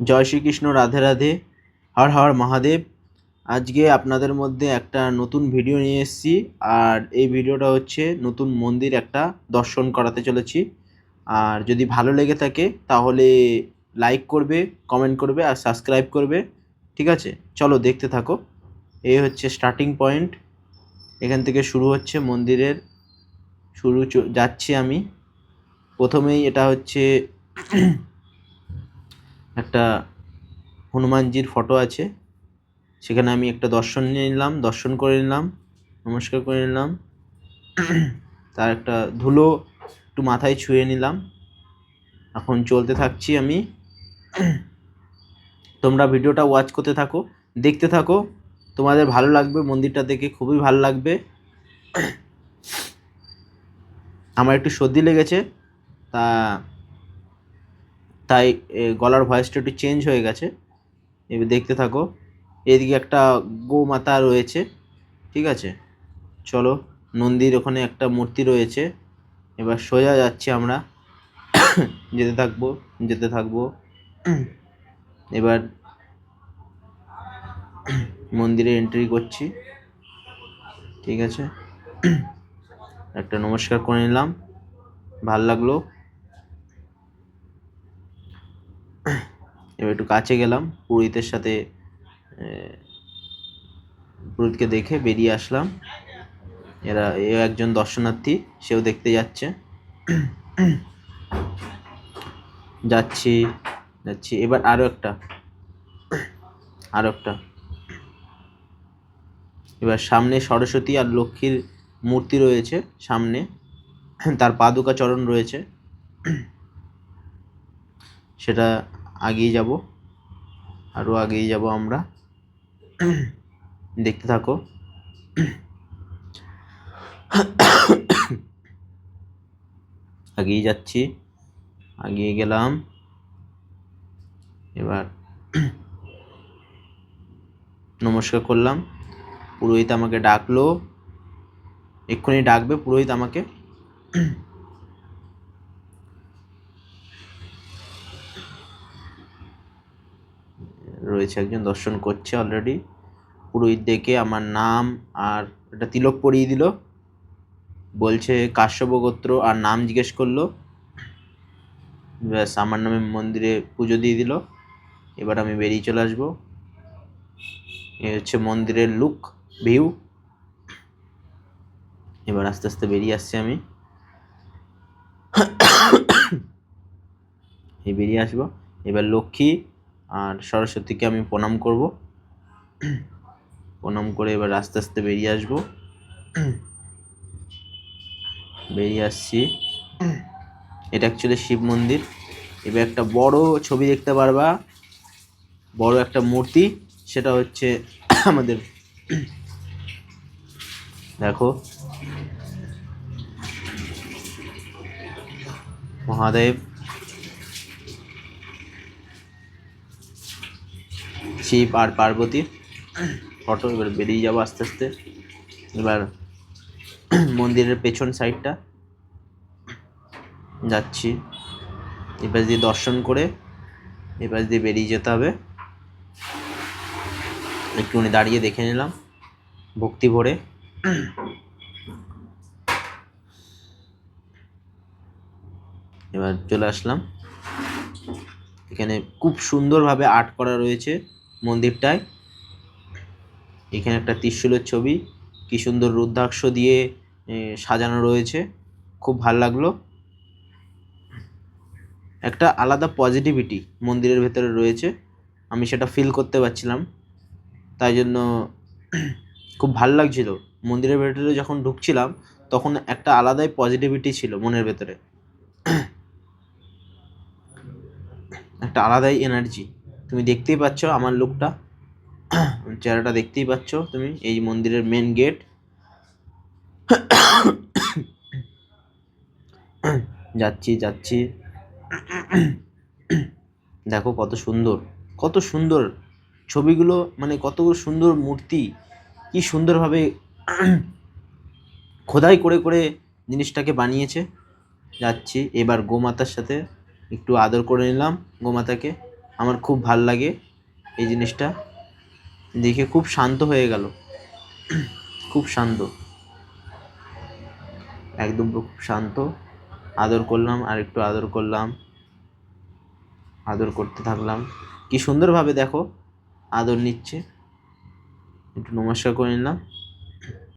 জয় শ্রীকৃষ্ণ, রাধে রাধে, হর হর মহাদেব। আজকে আপনাদের মধ্যে একটা নতুন ভিডিও নিয়ে এসেছি, আর এই ভিডিওটা হচ্ছে নতুন মন্দির একটা দর্শন করাতে চলেছি। আর যদি ভালো লেগে থাকে, তাহলে লাইক করবে, কমেন্ট করবে, আর সাবস্ক্রাইব করবে, ঠিক আছে? চলো দেখতে থাকো। এই হচ্ছে স্টার্টিং পয়েন্ট এখান থেকে শুরু হচ্ছে মন্দিরের, শুরু যাচ্ছি আমি। প্রথমেই এটা হচ্ছে একটা হনুমানজির ফটো আছে। সেখানে আমি একটা দর্শন নিয়ে নিলাম, দর্শন করে নিলাম, নমস্কার করে নিলাম। তার একটা ধুলো একটু মাথায় ছুঁয়ে নিলাম। এখন চলতে থাকছি আমি। তোমরা ভিডিওটা ওয়াচ করতে থাকো, দেখতে থাকো। তোমাদের ভালো লাগবে, মন্দিরটা দেখে খুবই ভালো লাগবে। আমার একটু সর্দি লেগেছে, তা তাই গলার ভয়েসটা একটু চেঞ্জ হয়ে গেছে। এবার দেখতে থাকো। এদিকে একটা গোমাতা রয়েছে, ঠিক আছে? চলো, নন্দীর ওখানে একটা মূর্তি রয়েছে। এবার সোজা যাচ্ছি আমরা। যেতে থাকব যেতে থাকব। এবার মন্দিরে এন্ট্রি করছি। ঠিক আছে? একটা নমস্কার করে নিলাম। ভালো লাগল। এবার একটু কাছে গেলাম, পুরোহিতের সাথে পুরোহিতকে দেখে বেরিয়ে আসলাম। এরা, এ একজন দর্শনার্থী, সেও দেখতে যাচ্ছে। যাচ্ছি যাচ্ছি। এবার আরও একটা আরও একটা। এবার সামনে সরস্বতী আর লক্ষ্মীর মূর্তি রয়েছে সামনে। তার পাদুকা চরণ রয়েছে। সেটা আগিয়ে যাব। আরও আগিয়ে যাব আমরা। দেখতে থাকো। আগিয়ে যাচ্ছি। আগিয়ে গেলাম। এবার নমস্কার করলাম। পুরোহিত আমাকে ডাকলো। এক্ষুনি ডাকবে, পুরোহিত আমাকে রয়েছে, একজন দর্শন করছে অলরেডি পুরোহিত দেখে আমার নাম আর একটা তিলক পরিয়ে দিল। বলছে কাশ্যপ গোত্র আর নাম জিজ্ঞেস করল। ব্যাস, আমার নামে মন্দিরে পুজো দিয়ে দিল। এবার আমি বেরিয়ে চলে আসব। এ হচ্ছে মন্দিরের লুক ভিউ এবার আস্তে আস্তে বেরিয়ে আসছি আমি। এই বেরিয়ে আসব। এবার লক্ষ্মী আর সরস্বতীকে আমি প্রণাম করব। প্রণাম করে এবার আস্তে আস্তে বেরিয়ে আসব। বেরিয়ে আসছি। এটা অ্যাকচুয়ালি শিব মন্দির। এবার একটা বড় ছবি দেখতে পারবা। বড় একটা মূর্তি। সেটা হচ্ছে আমাদের দেখো। মহাদেব। শিব আর পার্বতীর ফটো এবার বেরিয়ে যাব আস্তে আস্তে। এবার মন্দিরের পেছন সাইডটা। যাচ্ছি। এবার দিয়ে দর্শন করে এবার দিয়ে বেরিয়ে যেতে হবে। একটুখানি দাঁড়িয়ে দেখে নিলাম ভক্তি ভরে। এবার চলে আসলাম। এখানে খুব সুন্দরভাবে আর্ট করা রয়েছে। মন্দিরটায়। এখানে একটা ত্রিশূলের ছবি, কি সুন্দর রুদ্রাক্ষ দিয়ে সাজানো রয়েছে। খুব ভালো লাগল। একটা আলাদা পজিটিভিটি মন্দিরের ভেতরে রয়েছে। আমি সেটা ফিল করতে পারছিলাম। তাই জন্য খুব ভালো লাগছিল। মন্দিরের ভেতরে যখন ঢুকছিলাম, তখন একটা আলাদাই পজিটিভিটি ছিল মনের ভেতরে। একটা আলাদাই এনার্জি তুমি দেখতেই পাচ্ছ আমার লুকটা চেহারাটা দেখতেই পাচ্ছ তুমি, এই মন্দিরের মেন গেট যাচ্ছি যাচ্ছি। দেখো কত সুন্দর কত সুন্দর ছবিগুলো মানে কত সুন্দর মূর্তি। কি সুন্দরভাবে খোদাই করে করে জিনিসটাকে বানিয়েছে। যাচ্ছি, এবার গোমাতার সাথে একটু আদর করে নিলাম গোমাতাকে। আমার খুব ভালো লাগে এই জিনিসটা। দেখে খুব শান্ত হয়ে গেল। খুব শান্ত। একদম খুব শান্ত। আদর করলাম আর একটু আদর করলাম। আদর করতে থাকলাম। কি সুন্দরভাবে দেখো, আদর নিচ্ছে। একটু নমস্কার করে নিলাম।